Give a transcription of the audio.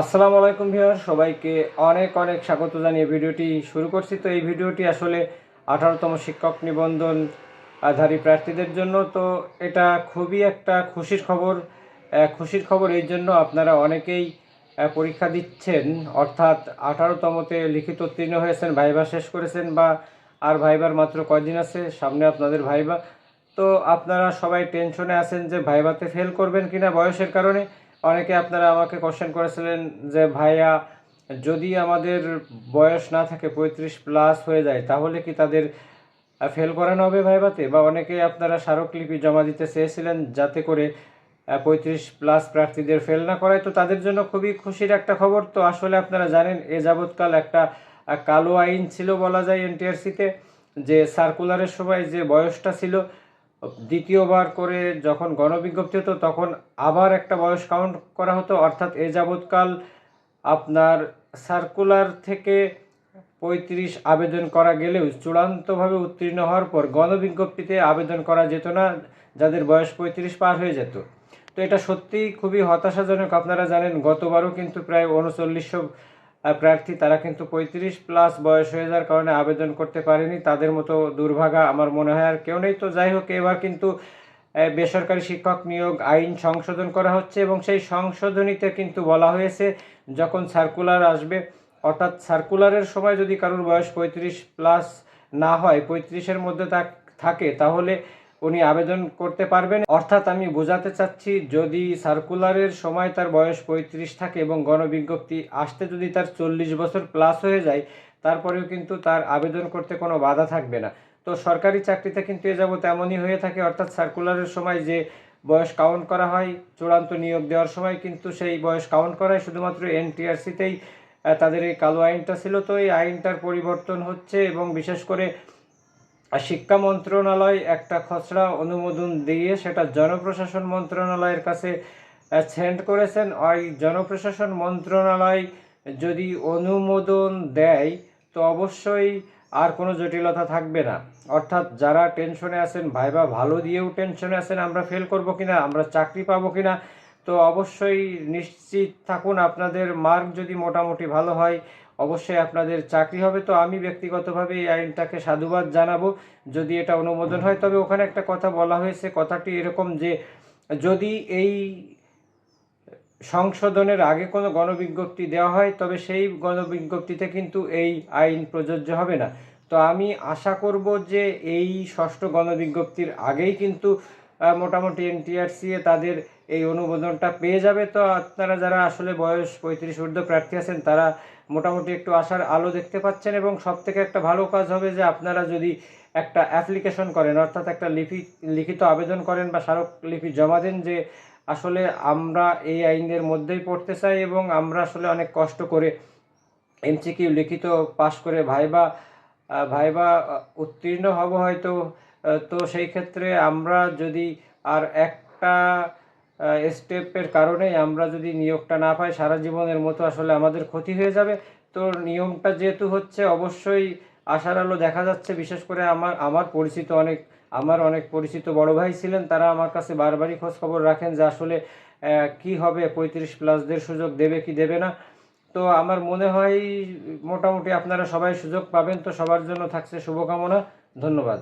আসসালামু আলাইকুম ভিউয়ার সবাইকে অনেক অনেক স্বাগত জানিয়ে ভিডিওটি শুরু করছি। তো এই ভিডিওটি আসলে আঠারোতম শিক্ষক নিবন্ধন আধারী প্রার্থীদের জন্য। তো এটা খুবই একটা খুশির খবর খুশির খবর এই জন্য আপনারা অনেকেই পরীক্ষা দিচ্ছেন। অর্থাৎ আঠারোতমতে লিখিত উত্তীর্ণ হয়েছেন, ভাইবা শেষ করেছেন বা আর ভাইবার মাত্র কয়দিন আছে? সামনে আপনাদের ভাইবা। তো আপনারা সবাই টেনশনে আছেন যে ভাইভাতে ফেল করবেন কিনা বয়সের কারণে। অনেকে আপনারা আমাকে কোশ্চেন করেছিলেন যে, ভাইয়া, যদি আমাদের বয়স না থাকে, পঁয়ত্রিশ প্লাস হয়ে যায়, তাহলে কি তাদের ফেল করানো হবে ভাইভাতে বা অনেকে আপনারা স্মারকলিপি জমা দিতে চেয়েছিলেন যাতে করে পঁয়ত্রিশ প্লাস প্রার্থীদের ফেল না করায়। তো তাদের জন্য খুবই খুশির একটা খবর। তো আসলে আপনারা জানেন, এ যাবৎকাল একটা কালো আইন ছিল বলা যায় এনটিআরসিতে, যে সার্কুলারের সময় যে বয়সটা ছিল দ্বিতীয়বার করে যখন গণবিজ্ঞপ্তি হতো, তখন আবার একটা বয়স কাউন্ট করা হতো। অর্থাৎ এ যাবৎকাল আপনার সার্কুলার থেকে পঁয়ত্রিশ আবেদন করা গেলেও চূড়ান্তভাবে উত্তীর্ণ হওয়ার পর গণবিজ্ঞপ্তিতে আবেদন করা যেত না, যাদের বয়স পঁয়ত্রিশ পার হয়ে যেত। তো এটা সত্যিই খুবই হতাশাজনক, আপনারা জানেন, গতবারও কিন্তু প্রায় উনচল্লিশশো প্রার্থী তারা কিন্তু পঁয়ত্রিশ প্লাস বয়স হয়ে যাওয়ার কারণে আবেদন করতে পারেনি। তাদের মতো দুর্ভাগা আমার মনে হয় আর কেউ নেই। তো যাই হোক, এবার কিন্তু বেসরকারি শিক্ষক নিয়োগ আইন সংশোধন করা হচ্ছে এবং সেই সংশোধনীতে কিন্তু বলা হয়েছে, যখন সার্কুলার আসবে, অর্থাৎ সার্কুলারের সময় যদি কারোর বয়স পঁয়ত্রিশ প্লাস না হয়, পঁয়ত্রিশের মধ্যে থাক- তাহলে উনি আবেদন করতে পারবেন। অর্থাৎ আমি বোঝাতে চাচ্ছি, যদি সার্কুলারের সময় তার বয়স পঁয়ত্রিশ থাকে এবং গণবিজ্ঞপ্তি আসতে যদি তার চল্লিশ বছর প্লাস হয়ে যায়, তারপরেও কিন্তু তার আবেদন করতে কোনো বাধা থাকবে না। তো সরকারি চাকরিতে কিন্তু এ যাবত এমনই হয়ে থাকে, অর্থাৎ সার্কুলারের সময় যে বয়স কাউন্ট করা হয়, চূড়ান্ত নিয়োগ দেওয়ার সময় কিন্তু সেই বয়স কাউন্ট করায় শুধুমাত্র এনটিআরসিতেই তাদের এই কালো আইনটা ছিল। তো এই আইনটার পরিবর্তন হচ্ছে এবং বিশেষ করে আর শিক্ষা মন্ত্রণালয় একটা খসড়া অনুমোদন দিয়ে সেটা জনপ্রশাসন মন্ত্রণালয়ের কাছে সেন্ড করেছেন। ওই জনপ্রশাসন মন্ত্রণালয় যদি অনুমোদন দেয়, তো অবশ্যই আর কোনো জটিলতা থাকবে না। অর্থাৎ যারা টেনশনে আছেন ভাইবা ভালো দিয়েও টেনশনে আছেন, আমরা ফেল করব কিনা, আমরা চাকরি পাবো কিনা, তো অবশ্যই নিশ্চিত থাকুন, আপনাদের মার্ক যদি মোটামুটি ভালো হয় অবশ্যই আপনাদের চাকরি হবে, তো আমি ব্যক্তিগতভাবে এই আইনটাকে সাধুবাদ জানাব। যদি এটা অনুমোদন হয়, তবে ওখানে একটা কথা বলা হয়েছে, কথাটি এরকম যে, যদি এই সংশোধনের আগে কোনো গণবিজ্ঞপ্তি দেওয়া হয়, তবে সেই গণবিজ্ঞপ্তিতে কিন্তু এই আইন প্রযোজ্য হবে না। তো আমি আশা করব যে এই ষষ্ঠ গণবিজ্ঞপ্তির আগেই কিন্তু মোটামুটি এনটিআরসি এ তাদের এই অনুমোদনটা পেয়ে যাবে। তো আপনারা যারা আসলে বয়স পঁয়ত্রিশ ঊর্ধ্ব প্রার্থী আছেন, তারা মোটামুটি একটু আশার আলো দেখতে পাচ্ছেন এবং সব থেকে একটা ভালো কাজ হবে যে আপনারা যদি একটা অ্যাপ্লিকেশন করেন, অর্থাৎ একটা লিপি, লিখিত আবেদন করেন বা স্মারকলিপি জমা দেন যে আসলে আমরা এই আইনের মধ্যেই পড়তে চাই এবং আমরা আসলে অনেক কষ্ট করে এমসিকিউ লিখিত পাশ করে ভাইবা ভাইবা উত্তীর্ণ হব হয়তো। তো সেই ক্ষেত্রে আমরা যদি আর একটা স্টেপের কারণে আমরা যদি নিয়োগটা না পাই, সারা জীবনের মতো আসলে আমাদের ক্ষতি হয়ে যাবে। তো নিয়মটা যেহেতু হচ্ছে, অবশ্যই আশার আলো দেখা যাচ্ছে। বিশেষ করে আমার আমার পরিচিত অনেক, আমার অনেক পরিচিত বড় ভাই ছিলেন, তারা আমার কাছে বারবারই খোঁজ খবর রাখেন যে আসলে কি হবে, পঁয়ত্রিশ প্লাসদের সুযোগ দেবে কি দেবে না। তো আমার মনে হয় মোটামুটি আপনারা সবাই সুযোগ পাবেন। তো সবার জন্য থাকছে শুভকামনা। ধন্যবাদ।